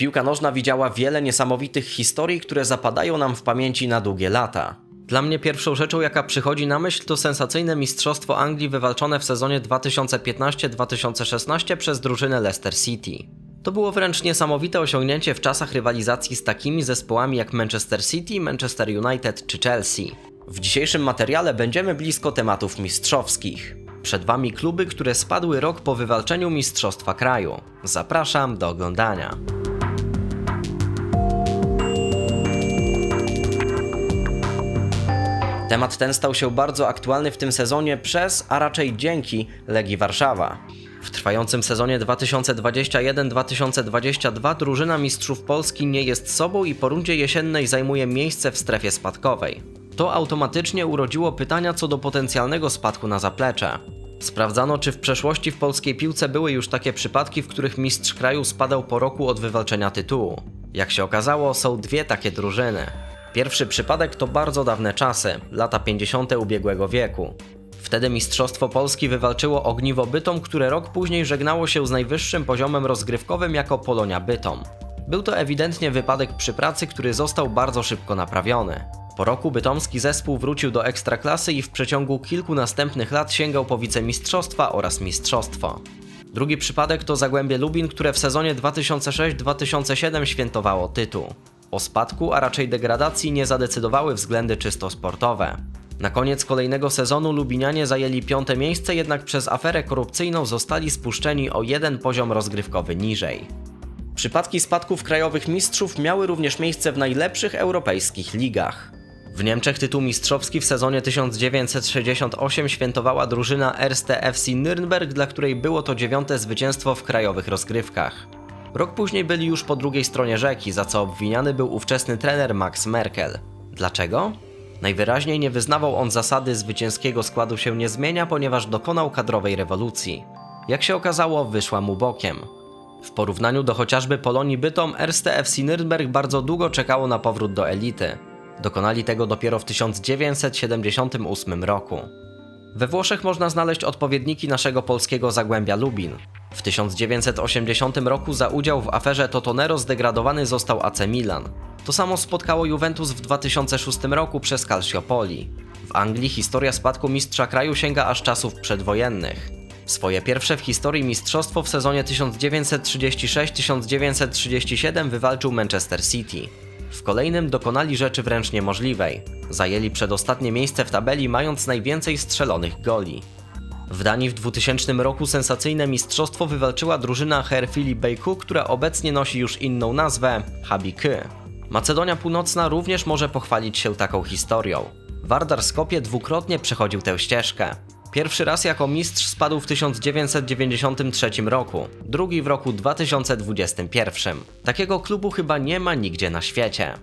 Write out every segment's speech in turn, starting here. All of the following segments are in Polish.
Piłka nożna widziała wiele niesamowitych historii, które zapadają nam w pamięci na długie lata. Dla mnie pierwszą rzeczą, jaka przychodzi na myśl, to sensacyjne Mistrzostwo Anglii wywalczone w sezonie 2015-2016 przez drużynę Leicester City. To było wręcz niesamowite osiągnięcie w czasach rywalizacji z takimi zespołami jak Manchester City, Manchester United czy Chelsea. W dzisiejszym materiale będziemy blisko tematów mistrzowskich. Przed Wami kluby, które spadły rok po wywalczeniu Mistrzostwa Kraju. Zapraszam do oglądania. Temat ten stał się bardzo aktualny w tym sezonie przez, a raczej dzięki Legii Warszawa. W trwającym sezonie 2021-2022 drużyna Mistrzów Polski nie jest sobą i po rundzie jesiennej zajmuje miejsce w strefie spadkowej. To automatycznie urodziło pytania co do potencjalnego spadku na zaplecze. Sprawdzano, czy w przeszłości w polskiej piłce były już takie przypadki, w których mistrz kraju spadał po roku od wywalczenia tytułu. Jak się okazało, są dwie takie drużyny. Pierwszy przypadek to bardzo dawne czasy, lata 50. ubiegłego wieku. Wtedy Mistrzostwo Polski wywalczyło Ogniwo Bytom, które rok później żegnało się z najwyższym poziomem rozgrywkowym jako Polonia Bytom. Był to ewidentnie wypadek przy pracy, który został bardzo szybko naprawiony. Po roku bytomski zespół wrócił do ekstraklasy i w przeciągu kilku następnych lat sięgał po wicemistrzostwa oraz mistrzostwo. Drugi przypadek to Zagłębie Lubin, które w sezonie 2006-2007 świętowało tytuł. O spadku, a raczej degradacji nie zadecydowały względy czysto sportowe. Na koniec kolejnego sezonu Lubinianie zajęli piąte miejsce, jednak przez aferę korupcyjną zostali spuszczeni o jeden poziom rozgrywkowy niżej. Przypadki spadków krajowych mistrzów miały również miejsce w najlepszych europejskich ligach. W Niemczech tytuł mistrzowski w sezonie 1968 świętowała drużyna Erste FC Nürnberg, dla której było to dziewiąte zwycięstwo w krajowych rozgrywkach. Rok później byli już po drugiej stronie rzeki, za co obwiniany był ówczesny trener Max Merkel. Dlaczego? Najwyraźniej nie wyznawał on zasady zwycięskiego składu się nie zmienia, ponieważ dokonał kadrowej rewolucji. Jak się okazało, wyszła mu bokiem. W porównaniu do chociażby Polonii Bytom, Erste FC Nürnberg bardzo długo czekało na powrót do elity. Dokonali tego dopiero w 1978 roku. We Włoszech można znaleźć odpowiedniki naszego polskiego Zagłębia Lubin. W 1980 roku za udział w aferze Totonero zdegradowany został AC Milan. To samo spotkało Juventus w 2006 roku przez Calciopoli. W Anglii historia spadku mistrza kraju sięga aż czasów przedwojennych. Swoje pierwsze w historii mistrzostwo w sezonie 1936-1937 wywalczył Manchester City. W kolejnym dokonali rzeczy wręcz niemożliwej. Zajęli przedostatnie miejsce w tabeli, mając najwięcej strzelonych goli. W Danii w 2000 roku sensacyjne mistrzostwo wywalczyła drużyna Herfili Bejku, która obecnie nosi już inną nazwę HBK. Macedonia Północna również może pochwalić się taką historią. Wardar Skopje dwukrotnie przechodził tę ścieżkę. Pierwszy raz jako mistrz spadł w 1993 roku, drugi w roku 2021. Takiego klubu chyba nie ma nigdzie na świecie.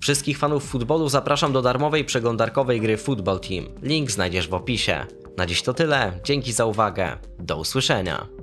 Wszystkich fanów futbolu zapraszam do darmowej przeglądarkowej gry Football Team. Link znajdziesz w opisie. Na dziś to tyle, dzięki za uwagę, do usłyszenia.